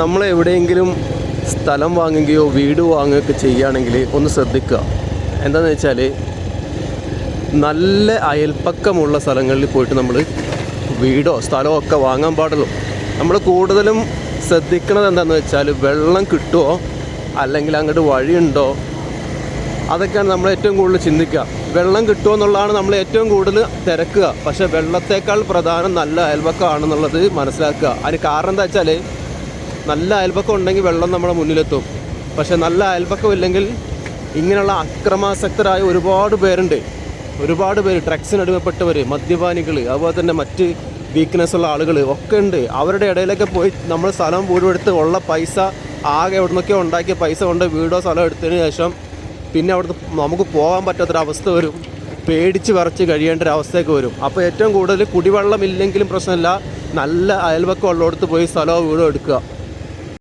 നമ്മൾ എവിടെയെങ്കിലും സ്ഥലം വാങ്ങുകയോ വീട് വാങ്ങുകയൊക്കെ ചെയ്യുകയാണെങ്കിൽ ഒന്ന് ശ്രദ്ധിക്കുക. എന്താണെന്ന് വെച്ചാൽ നല്ല അയൽപ്പക്കമുള്ള സ്ഥലങ്ങളിൽ പോയിട്ട് നമ്മൾ വീടോ സ്ഥലമോ ഒക്കെ വാങ്ങാൻ പാടുള്ളൂ. നമ്മൾ കൂടുതലും ശ്രദ്ധിക്കണത് എന്താണെന്ന് വെച്ചാൽ വെള്ളം കിട്ടുമോ അല്ലെങ്കിൽ അങ്ങോട്ട് വഴിയുണ്ടോ? അതൊക്കെയാണ് നമ്മൾ ഏറ്റവും കൂടുതൽ ചിന്തിക്കുക. വെള്ളം കിട്ടുമോ എന്നുള്ളതാണ് നമ്മൾ ഏറ്റവും കൂടുതൽ തിരക്കുക. പക്ഷേ വെള്ളത്തേക്കാൾ പ്രധാനം നല്ല അയൽപക്കമാണെന്നുള്ളത് മനസ്സിലാക്കുക. അതിന് കാരണം എന്താ വെച്ചാൽ നല്ല അയൽപക്കം ഉണ്ടെങ്കിൽ വെള്ളം നമ്മുടെ മുന്നിലെത്തും. പക്ഷെ നല്ല അയൽപക്കം ഇല്ലെങ്കിൽ ഇങ്ങനെയുള്ള അക്രമാസക്തരായ ഒരുപാട് പേരുണ്ട്. ഒരുപാട് പേര് ഡ്രഗ്സിന് അടിമപ്പെട്ടവർ മദ്യപാനികൾ അതുപോലെ തന്നെ മറ്റ് വീക്ക്നെസ് ഉള്ള ആളുകൾ ഒക്കെ ഉണ്ട്. അവരുടെ ഇടയിലൊക്കെ പോയി നമ്മൾ സ്ഥലം എടുത്ത് ഉള്ള പൈസ ആകെ എവിടെ നിന്നൊക്കെ ഉണ്ടാക്കിയ പൈസ കൊണ്ട് വീടോ സ്ഥലം എടുത്തതിന് ശേഷം പിന്നെ അവിടുന്ന് നമുക്ക് പോകാൻ പറ്റാത്തൊരവസ്ഥ വരും. പേടിച്ച് വരച്ച് കഴിയേണ്ട ഒരു അവസ്ഥയൊക്കെ വരും. അപ്പോൾ ഏറ്റവും കൂടുതൽ കുടിവെള്ളം ഇല്ലെങ്കിലും പ്രശ്നമില്ല. നല്ല അയൽവക്കം ഉള്ളിടത്ത് പോയി സ്ഥലമോ വീടോ എടുക്കുക.